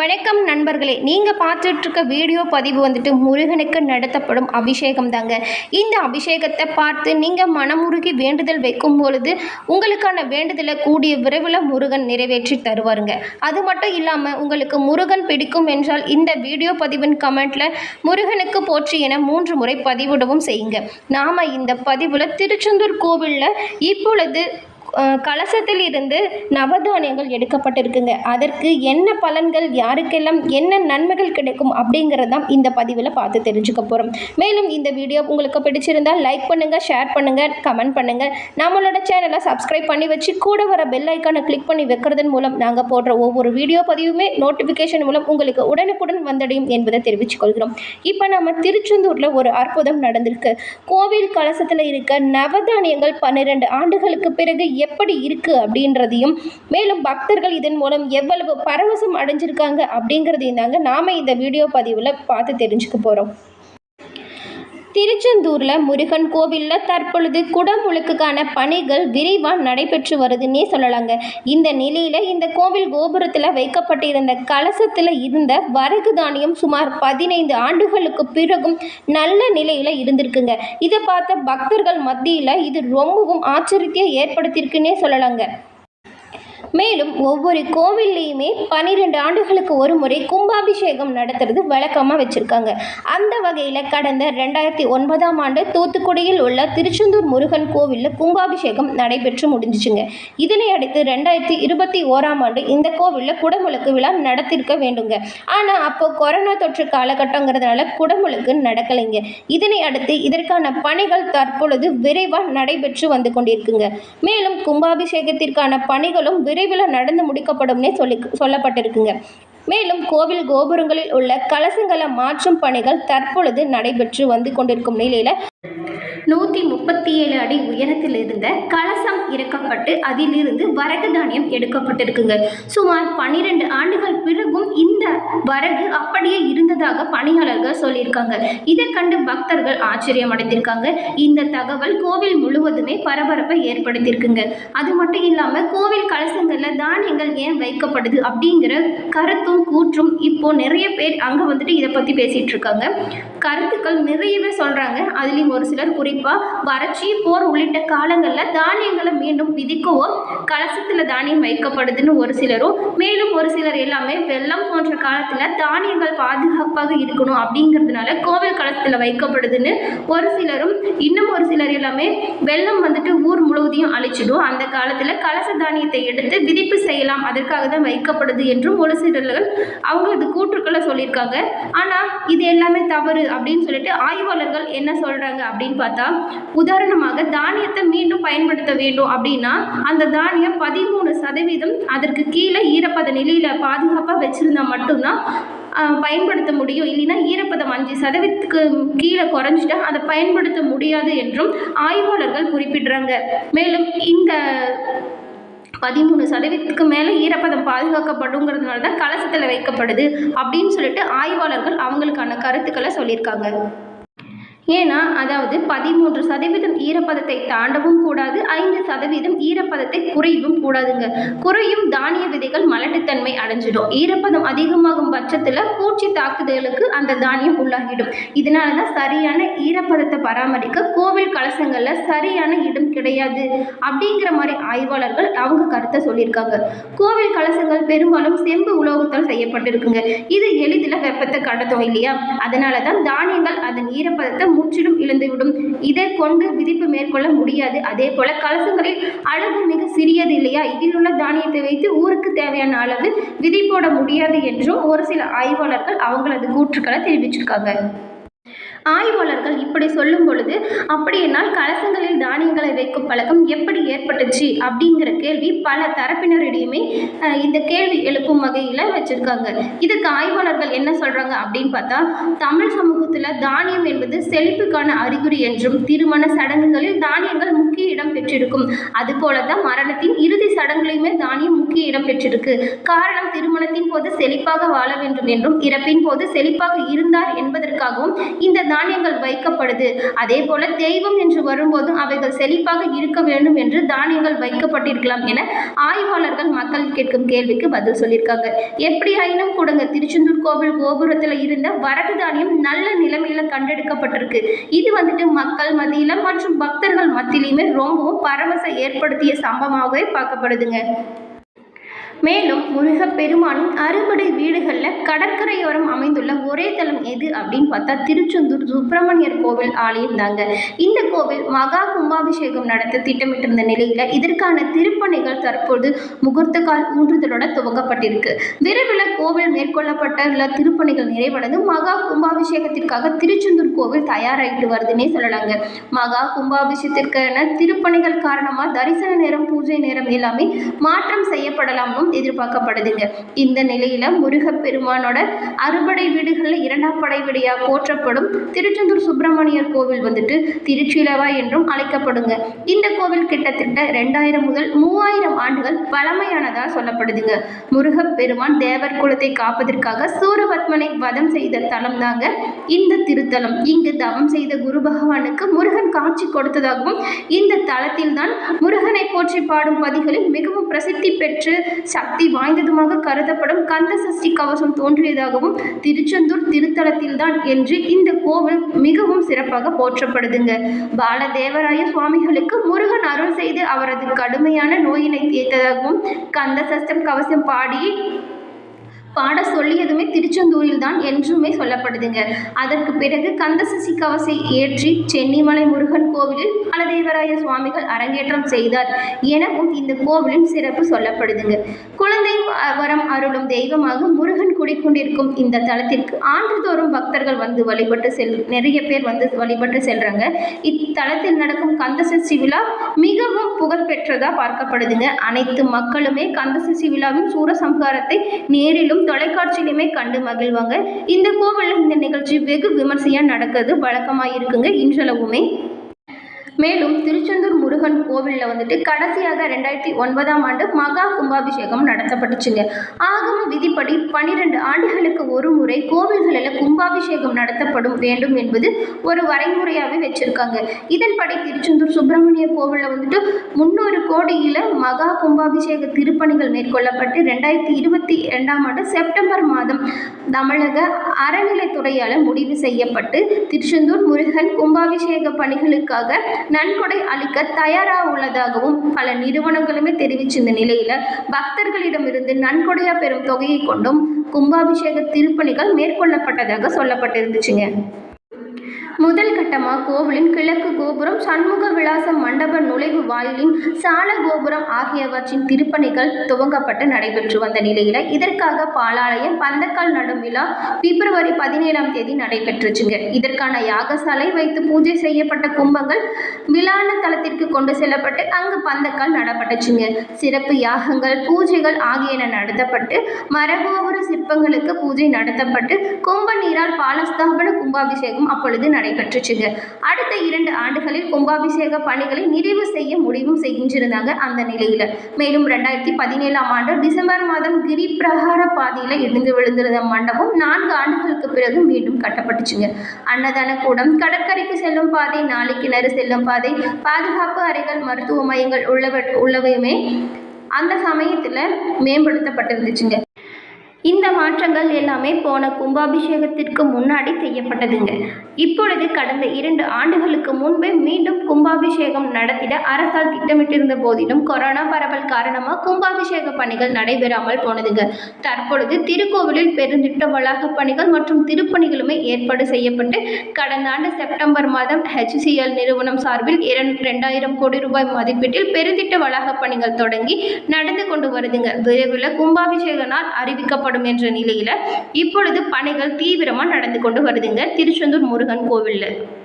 வணக்கம் நண்பர்களே. நீங்கள் பார்த்துட்ருக்க வீடியோ பதிவு வந்துட்டு முருகனுக்கு நடத்தப்படும் அபிஷேகம் தாங்க இந்த அபிஷேகத்தை பார்த்து நீங்கள் மனமுருகி வேண்டுதல் வைக்கும் பொழுது உங்களுக்கான வேண்டுதலை கூடிய விரைவில் முருகன் நிறைவேற்றி தருவாருங்க. அது மட்டும் இல்லாமல் உங்களுக்கு முருகன் பிடிக்கும் என்றால் இந்த வீடியோ பதிவின் கமெண்ட்டில் முருகனுக்கு போற்றி என மூன்று முறை பதிவிடவும் செய்யுங்க. நாம் இந்த பதிவில் திருச்செந்தூர் கோவிலில் இப்பொழுது கலசத்தில் இருந்து நவதானியங்கள் எடுக்கப்பட்டிருக்குங்க. அதற்கு என்ன பலன்கள் யாருக்கெல்லாம் என்ன நன்மைகள் கிடைக்கும் அப்படிங்கிறது தான் இந்த பதிவில் பார்த்து தெரிஞ்சுக்க போகிறோம் மேலும் இந்த வீடியோ உங்களுக்கு பிடிச்சிருந்தால் லைக் பண்ணுங்கள் ஷேர் பண்ணுங்கள் கமெண்ட் பண்ணுங்கள் நம்மளோட சேனலை சப்ஸ்கிரைப் பண்ணி வச்சு கூட வர பெல் ஐக்கானை கிளிக் பண்ணி வைக்கிறதன் மூலம் நாங்கள் போடுற ஒவ்வொரு வீடியோ பதிவுமே நோட்டிஃபிகேஷன் மூலம் உங்களுக்கு உடனுக்குடன் வந்தடையும் என்பதை தெரிவித்துக் கொள்கிறோம். இப்போ நம்ம திருச்செந்தூரில் ஒரு அற்புதம் நடந்திருக்கு. கோவில் கலசத்தில் இருக்க நவதானியங்கள் பன்னிரெண்டு ஆண்டுகளுக்கு பிறகு எப்படி இருக்கு அப்படின்றதையும் மேலும் பக்தர்கள் இதன் மூலம் எவ்வளவு பரவசம் அடைஞ்சிருக்காங்க அப்படிங்கிறதையும் தாங்க நாம இந்த வீடியோ பதிவில் பார்த்து தெரிஞ்சுக்க போகிறோம் திருச்செந்தூரில் முருகன் கோவிலில் தற்பொழுது குடமுழுக்குக்கான பணிகள் விரைவாக நடைபெற்று வருதுன்னே சொல்லலாங்க. இந்த நிலையில் இந்த கோவில் கோபுரத்தில் வைக்கப்பட்டிருந்த கலசத்தில் இருந்த வரகு தானியம் சுமார் பதினைந்து ஆண்டுகளுக்கு பிறகும் நல்ல நிலையில் இருந்திருக்குங்க. இதை பார்த்த பக்தர்கள் மத்தியில் இது ரொம்பவும் ஆச்சரியத்தை ஏற்படுத்தியிருக்குன்னே சொல்லலாங்க. மேலும் ஒவ்வொரு கோவில்லையுமே பன்னிரெண்டு ஆண்டுகளுக்கு ஒரு முறை கும்பாபிஷேகம் நடத்துறது வழக்கமாக வச்சுருக்காங்க. அந்த வகையில் கடந்த ரெண்டாயிரத்தி ஒன்பதாம் ஆண்டு தூத்துக்குடியில் உள்ள திருச்செந்தூர் முருகன் கோவிலில் கும்பாபிஷேகம் நடைபெற்று முடிஞ்சிச்சுங்க. இதனை அடுத்து ரெண்டாயிரத்தி இருபத்தி ஓராம் ஆண்டு இந்த கோவிலில் குடமுழுக்கு விழா நடத்திருக்க வேண்டுங்க. ஆனால் அப்போ கொரோனா தொற்று காலகட்டங்கிறதுனால குடமுழுக்கு நடக்கலைங்க. இதனை அடுத்து இதற்கான பணிகள் தற்பொழுது விரைவாக நடைபெற்று வந்து கொண்டிருக்குங்க. மேலும் கும்பாபிஷேகத்திற்கான பணிகளும் விரைவில் நடந்து முடிக்கப்படும்னே சொல்லி சொல்லப்பட்டிருக்குங்க. மேலும் கோவில் கோபுரங்களில் உள்ள கலசங்களை மாற்றும் பணிகள் தற்பொழுது நடைபெற்று வந்து கொண்டிருக்கும் நிலையில் நூற்றி முப்பத்தி ஏழு அடி உயரத்தில் இருந்த கலசம் இறக்கப்பட்டு அதிலிருந்து வரகு தானியம் எடுக்கப்பட்டிருக்குங்க. சுமார் பன்னிரெண்டு ஆண்டுகள் பிறகும் இந்த வரகு அப்படியே இருந்ததாக பணியாளர்கள் சொல்லியிருக்காங்க. இதை கண்டு பக்தர்கள் ஆச்சரியம் அடைந்திருக்காங்க இந்த தகவல் கோவில் முழுவதுமே பரபரப்பை ஏற்படுத்தியிருக்குங்க. அது மட்டும் இல்லாமல் கோவில் கலசங்களில் தானியங்கள் ஏன் வைக்கப்படுது அப்படிங்கிற கருத்தும் கூற்றும் இப்போ நிறைய பேர் அங்கே வந்துட்டு இதை பற்றி பேசிகிட்டு இருக்காங்க. கருத்துக்கள் நிறையவே சொல்கிறாங்க அதுலேயும் ஒரு சிலர் குறிப்பாக வறட்சி போர் உள்ளிட்ட காலங்களில் தானியங்களை மீண்டும் விதிக்கவோ கலசத்தில் தானியம் வைக்கப்படுதுன்னு ஒரு சிலரும் மேலும் ஒரு சிலர் எல்லாமே வெள்ளம் போன்ற காலத்தில் தானியங்கள் பாதுகாப்பாக இருக்கணும் அப்படிங்கிறதுனால கோவில் கலசத்தில் வைக்கப்படுதுன்னு ஒரு சிலரும் இன்னும் ஒரு சிலர் எல்லாமே வெள்ளம் வந்துட்டு ஊர் முழுவதையும் அழிச்சிடும். அந்த காலத்தில் கலச தானியத்தை எடுத்து விதிப்பு செய்யலாம். அதற்காக தான் வைக்கப்படுது என்றும் ஒரு சிலர்கள் அவங்களது கூற்றுக்களை சொல்லியிருக்காங்க. ஆனால் இது எல்லாமே தவறு அப்படின்னு சொல்லிட்டு ஆய்வாளர்கள் என்ன சொல்கிறாங்க அப்படின்னு பார்த்தா உதாரணமாக தானியத்தை மீண்டும் பயன்படுத்த வேண்டும் அப்படின்னா அந்த தானியம் பதிமூணு சதவீதம் அதற்கு கீழே ஈரப்பத நிலையில் பாதுகாப்பாக வச்சுருந்தா மட்டும்தான் பயன்படுத்த முடியும். இல்லைன்னா ஈரப்பதம் அஞ்சு சதவீதத்துக்கு கீழே குறைஞ்சிட்டா அதை பயன்படுத்த முடியாது என்றும் ஆய்வாளர்கள் குறிப்பிடுறாங்க. மேலும் இந்த பதிமூணு சதவீதத்துக்கு மேலே ஈரப்பதம் பாதுகாக்கப்படுங்கிறதுனால தான் கலசத்தில் வைக்கப்படுது அப்படின்னு சொல்லிட்டு ஆய்வாளர்கள் அவங்களுக்கான கருத்துக்களை சொல்லியிருக்காங்க. ஏன்னா அதாவது பதிமூன்று சதவீதம் ஈரப்பதத்தை தாண்டவும் கூடாது ஐந்து சதவீதம் ஈரப்பதத்தை குறையவும் கூடாதுங்க. குறையும் தானிய விதைகள் மலட்டுத்தன்மை அடைஞ்சிடும். ஈரப்பதம் அதிகமாகும் பட்சத்தில் பூச்சி தாக்குதலுக்கு அந்த தானியம் உள்ளாகிடும். இதனால தான் சரியான ஈரப்பதத்தை பராமரிக்க கோவில் கலசங்களில் சரியான இடம் கிடையாது அப்படிங்கிற மாதிரி ஆய்வாளர்கள் அவங்க கருத்தை சொல்லியிருக்காங்க. கோவில் கலசங்கள் பெரும்பாலும் செம்பு உலோகத்தால் செய்யப்பட்டிருக்குங்க. இது எளிதில் வெப்பத்தை கடத்தும் இல்லையா? அதனால தான் தானியங்கள் அதன் ஈரப்பதத்தை முற்றிலும் இழந்துவிடும். இதை கொண்டு விதிப்பு மேற்கொள்ள முடியாது. அதே போல கலசங்களில் அளவு மிக சிறியது இல்லையா? இதில் உள்ள தானியத்தை வைத்து ஊருக்கு தேவையான அளவு விதி போட முடியாது என்றும் ஒரு சில ஆய்வாளர்கள் அவங்களது கூற்றுக்களை தெரிவிச்சிருக்காங்க. ஆய்வாளர்கள் இப்படி சொல்லும் பொழுது அப்படியானால் கலசங்களில் தானியங்களை வைக்கும் பழக்கம் எப்படி ஏற்பட்டுச்சு? அப்படிங்கிற கேள்வி பல தரப்பினரிடையுமே இந்த கேள்வி எழுப்பும் வகையில் வச்சுருக்காங்க. இதுக்கு ஆய்வாளர்கள் என்ன சொல்கிறாங்க அப்படின்னு பார்த்தா தமிழ் சமூகத்தில் தானியம் என்பது செழிப்புக்கான அறிகுறி என்றும் திருமண சடங்குகளில் தானியங்கள் முக்கிய இடம் பெற்றிருக்கும். அதுபோல தான் மரணத்தின் இறுதி சடங்குலையுமே தானியம் முக்கிய இடம் பெற்றிருக்கு. காரணம் திருமணத்தின் போது செழிப்பாக வாழ வேண்டும் என்றும் இறப்பின் போது செழிப்பாக இருந்தார் என்பதற்காகவும் இந்த தானியங்கள் வைக்கப்படுது. அதே போல தெய்வம் என்று வரும்போதும் அவைகள் செழிப்பாக இருக்க வேண்டும் என்று தானியங்கள் வைக்கப்பட்டிருக்கலாம் என ஆய்வாளர்கள் மக்கள் கேட்கும் கேள்விக்கு பதில் சொல்லியிருக்காங்க. எப்படி ஆயினும் கூடங்க. திருச்செந்தூர் கோவில் கோபுரத்தில் இருந்த வரகு தானியம் நல்ல நிலைமையில கண்டெடுக்கப்பட்டிருக்கு. இது வந்துட்டு மக்கள் மத்தியில மற்றும் பக்தர்கள் மத்தியிலுமே ரொம்பவும் பரவசம் ஏற்படுத்திய சம்பவமாகவே பார்க்கப்படுதுங்க. மேலும் முருகப்பெருமானின் அறுபடை வீடுகளில் கடற்கரையோரம் அமைந்துள்ள ஒரே தலம் எது அப்படின்னு பார்த்தா திருச்செந்தூர் சுப்பிரமணியர் கோவில் ஆலயம் தாங்க. இந்த கோவில் மகா கும்பாபிஷேகம் நடத்த திட்டமிட்டிருந்த நிலையில் இதற்கான திருப்பணிகள் தற்போது முகூர்த்த கால் ஊன்றுதலோட துவங்கப்பட்டிருக்கு. விரைவில் கோவில் மேற்கொள்ளப்பட்ட திருப்பணிகள் நிறைவடைந்து மகா கும்பாபிஷேகத்திற்காக திருச்செந்தூர் கோவில் தயாராகிட்டு வருதுன்னே சொல்லலாங்க. மகா கும்பாபிஷேகத்திற்கான திருப்பணிகள் காரணமாக தரிசன நேரம் பூஜை நேரம் எல்லாமே மாற்றம் செய்யப்படலாம்னும் எதிர்பார்க்கப்படுதுங்க. இந்த நிலையில முருகப்பெருமானோட அறுபடை வீடுகளில் இரண்டாம் படை வீடியாக போற்றப்படும் திருச்செந்தூர் சுப்பிரமணியர் கோவில் வந்துட்டு திருச்சிலவா என்றும் அழைக்கப்படுங்க. இந்த கோவில் கிட்டத்தட்ட ரெண்டாயிரம் முதல் மூவாயிரம் ஆண்டுகள் பழமையானதாக சொல்லப்படுதுங்க. முருகப்பெருமான் தேவர் குலத்தை காப்பதற்காக சூரபத்மனை வதம் செய்த தலம் தாங்க இந்த திருத்தலம். இங்கு தவம் செய்த குரு பகவானுக்கு முருகன் காட்சி கொடுத்ததாகவும் இந்த தலத்தில் தான் முருகனை போற்றி பாடும் பதிகளில் மிகவும் பிரசித்தி பெற்று சக்தி வாய்ந்ததுமாக கருதப்படும் கந்த சஷ்டி கவசம் தோன்றியதாகவும் திருச்செந்தூர் திருத்தலத்தில்தான் என்று இந்த கோவில் மிகவும் சிறப்பாக போற்றப்படுதுங்க. பாலதேவராய சுவாமிகளுக்கு முருகன் அருள் செய்து அவரது கடுமையான நோயினை தீர்த்ததாகவும் கந்த சஷ்டம் கவசம் பாடி பாட சொல்லியதுமே திருச்செந்தூரில் தான் என்றுமே சொல்லப்படுதுங்க. அதற்கு பிறகு கந்தசசி கவசை ஏற்றி சென்னிமலை முருகன் கோவிலில் பாலதேவராய சுவாமிகள் அரங்கேற்றம் செய்தார் எனவும் இந்த கோவிலின் சிறப்பு சொல்லப்படுதுங்க. குழந்தை வரம் அருளும் தெய்வமாக முருகன் குடிக்கொண்டிருக்கும் இந்த தலத்திற்கு ஆண்டுதோறும் பக்தர்கள் வந்து வழிபட்டு செல் நிறைய பேர் வந்து வழிபட்டு செல்றாங்க. இத்தலத்தில் நடக்கும் கந்தசசி விழா மிகவும் புகழ்பெற்றதாக பார்க்கப்படுதுங்க. அனைத்து மக்களுமே கந்தசசி விழாவின் சூரசம்ஹாரத்தை நேரிலும் தொலைக்காட்சியிலுமே கண்டு மகிழ்வாங்க. இந்த கோவிலில் இந்த நிகழ்ச்சி வெகு விமர்சையாக நடக்கிறது வழக்கமாக இருக்குங்க இன்றளவுமே மேலும் திருச்செந்தூர் முருகன் கோவிலில் வந்துட்டு கடைசியாக ரெண்டாயிரத்தி ஒன்பதாம் ஆண்டு மகா கும்பாபிஷேகம் நடத்தப்பட்டுச்சுங்க. ஆகம விதிப்படி பன்னிரெண்டு ஆண்டுகளுக்கு ஒரு முறை கோவில்களில் கும்பாபிஷேகம் நடத்தப்படும் வேண்டும் என்பது ஒரு வரைமுறையாகவே வச்சுருக்காங்க. இதன்படி திருச்செந்தூர் சுப்பிரமணிய கோவிலில் வந்துட்டு முந்நூறு கோடியில் மகா கும்பாபிஷேக திருப்பணிகள் மேற்கொள்ளப்பட்டு ரெண்டாயிரத்தி இருபத்தி ரெண்டாம் ஆண்டு செப்டம்பர் மாதம் தமிழக அறநிலைத்துறையால் முடிவு செய்யப்பட்டு திருச்செந்தூர் முருகன் கும்பாபிஷேக பணிகளுக்காக நன்கொடை அளிக்க தயாராக உள்ளதாகவும் பல நிறுவனங்களுமே தெரிவிச்சிருந்த நிலையில் பக்தர்களிடமிருந்து நன்கொடையாக பெறும் தொகையை கொண்டும் கும்பாபிஷேக திருப்பணிகள் மேற்கொள்ளப்பட்டதாக சொல்லப்பட்டிருந்துச்சுங்க. முதல் கட்டமாக கோவிலின் கிழக்கு கோபுரம் சண்முக விலாசம் மண்டப நுழைவு வாயிலின் சால கோபுரம் ஆகியவற்றின் திருப்பணிகள் துவங்கப்பட்டு நடைபெற்று வந்த நிலையில் இதற்காக பாலாலயம் பந்தக்கால் நடும் விழா பிப்ரவரி பதினேழாம் தேதி நடைபெற்றுச்சுங்க. இதற்கான யாகசாலை வைத்து பூஜை செய்யப்பட்ட கும்பங்கள் விழான தளத்திற்கு கொண்டு செல்லப்பட்டு அங்கு பந்தக்கால் நடப்பட்டுச்சுங்க. சிறப்பு யாகங்கள் பூஜைகள் ஆகியன நடத்தப்பட்டு மரகோபுர சிற்பங்களுக்கு பூஜை நடத்தப்பட்டு கும்ப நீரால் பாலஸ்தாபன கும்பாபிஷேகம் அப்பொழுது நடைபெற்றுச்சுங்க அடுத்த இரண்டு ஆண்டுகளில் கும்பாபிஷேக பணிகளை நிறைவு செய்ய முடிவும் செஞ்சிருந்தாங்க அந்த நிலையில். மேலும் ரெண்டாயிரத்தி பதினேழாம் ஆண்டு டிசம்பர் மாதம் கிரி பிரகார பாதையில் இடிந்து விழுந்திருந்த மண்டபம் நான்கு ஆண்டுகளுக்கு பிறகு மீண்டும் கட்டப்பட்டுச்சுங்க. அன்னதான கூடம் கடற்கரைக்கு செல்லும் பாதை நாளை கிணறு செல்லும் பாதை பாதுகாப்பு அறைகள் மருத்துவ மையங்கள் உள்ளவ உள்ளவையுமே அந்த சமயத்தில் மேம்படுத்தப்பட்டிருந்துச்சுங்க. இந்த மாற்றங்கள் எல்லாமே போன கும்பாபிஷேகத்திற்கு முன்னாடி செய்யப்பட்டதுங்க. இப்பொழுது கடந்த இரண்டு ஆண்டுகளுக்கு முன்பே மீண்டும் கும்பாபிஷேகம் நடத்திட அரசால் திட்டமிட்டிருந்த போதிலும் கொரோனா பரவல் காரணமாக கும்பாபிஷேக பணிகள் நடைபெறாமல் போனதுங்க. தற்பொழுது திருக்கோவிலில் பெருந்திட்ட வளாக பணிகள் மற்றும் திருப்பணிகளுமே ஏற்பாடு செய்யப்பட்டு கடந்த ஆண்டு செப்டம்பர் மாதம் ஹெச்சிஎல் நிறுவனம் சார்பில் இரண்டு ரெண்டாயிரம் கோடி ரூபாய் மதிப்பீட்டில் பெருந்திட்ட வளாக பணிகள் தொடங்கி நடந்து கொண்டு வருதுங்க. விரைவில் கும்பாபிஷேக நாள் அறிவிக்கப்படும். என்ற நிலையில் இப்பொழுது பணிகள் தீவிரமாக நடந்து கொண்டு வருதுங்க திருச்செந்தூர் முருகன் கோவிலில்.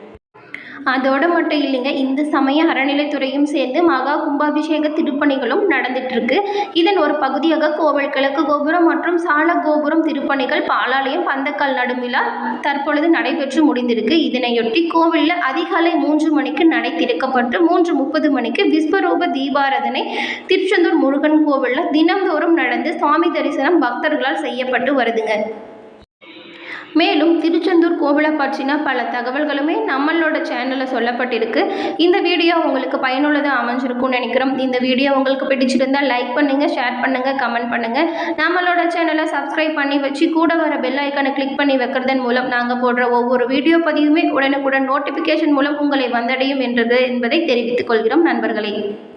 அதோடு மட்டும் இல்லைங்க இந்து சமய அறநிலைத்துறையும் சேர்ந்து மகா கும்பாபிஷேக திருப்பணிகளும் நடந்துட்டுருக்கு. இதன் ஒரு பகுதியாக கோவில் கிழக்கு கோபுரம் மற்றும் சால கோபுரம் திருப்பணிகள் பாலாலயம் பந்தக்கால் நடுமிழா தற்பொழுது நடைபெற்று முடிந்திருக்கு. இதனையொட்டி கோவிலில் அதிகாலை மூன்று மணிக்கு நடை திறக்கப்பட்டு மூன்று முப்பது மணிக்கு விஸ்வரூப தீபாராதனை திருச்செந்தூர் முருகன் கோவிலில் தினந்தோறும் நடந்து சுவாமி தரிசனம் பக்தர்களால் செய்யப்பட்டு வருதுங்க. மேலும் திருச்செந்தூர் கோவிலை பற்றின பல தகவல்களுமே நம்மளோட சேனலில் சொல்லப்பட்டிருக்கு. இந்த வீடியோ உங்களுக்கு பயனுள்ளதாக அமைஞ்சிருக்கும்னு நினைக்கிறோம். இந்த வீடியோ உங்களுக்கு பிடிச்சிருந்தால் லைக் பண்ணுங்கள் ஷேர் பண்ணுங்கள் கமெண்ட் பண்ணுங்கள் நம்மளோட சேனலை சப்ஸ்கிரைப் பண்ணி வச்சு கூட வர பெல் ஐக்கனை கிளிக் பண்ணி வைக்கிறதன் மூலம் நாங்கள் போடுற ஒவ்வொரு வீடியோ பதிவுமே உடனுக்குடன் நோட்டிஃபிகேஷன் மூலம் உங்களை வந்தடையும் என்றது என்பதை தெரிவித்துக் கொள்கிறோம் நண்பர்களே.